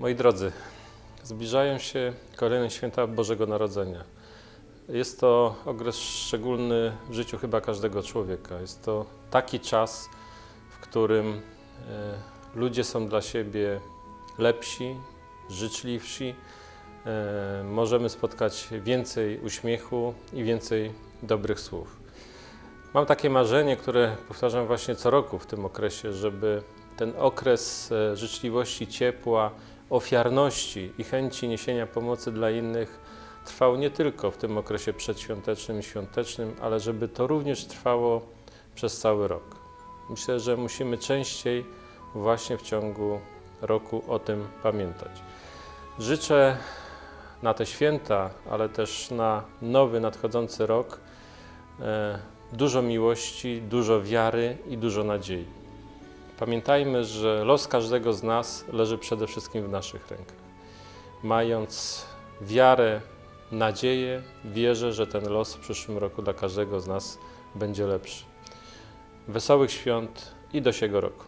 Moi drodzy, zbliżają się kolejne święta Bożego Narodzenia. Jest to okres szczególny w życiu chyba każdego człowieka. Jest to taki czas, w którym e, ludzie są dla siebie lepsi, życzliwsi. E, możemy spotkać więcej uśmiechu i więcej dobrych słów. Mam takie marzenie, które powtarzam właśnie co roku w tym okresie, żeby ten okres e, życzliwości, ciepła, ofiarności i chęci niesienia pomocy dla innych trwał nie tylko w tym okresie przedświątecznym i świątecznym, ale żeby to również trwało przez cały rok. Myślę, że musimy częściej właśnie w ciągu roku o tym pamiętać. Życzę na te święta, ale też na nowy nadchodzący rok e, dużo miłości, dużo wiary i dużo nadziei. Pamiętajmy, że los każdego z nas leży przede wszystkim w naszych rękach. Mając wiarę, nadzieję, wierzę, że ten los w przyszłym roku dla każdego z nas będzie lepszy. Wesołych świąt i do siego roku.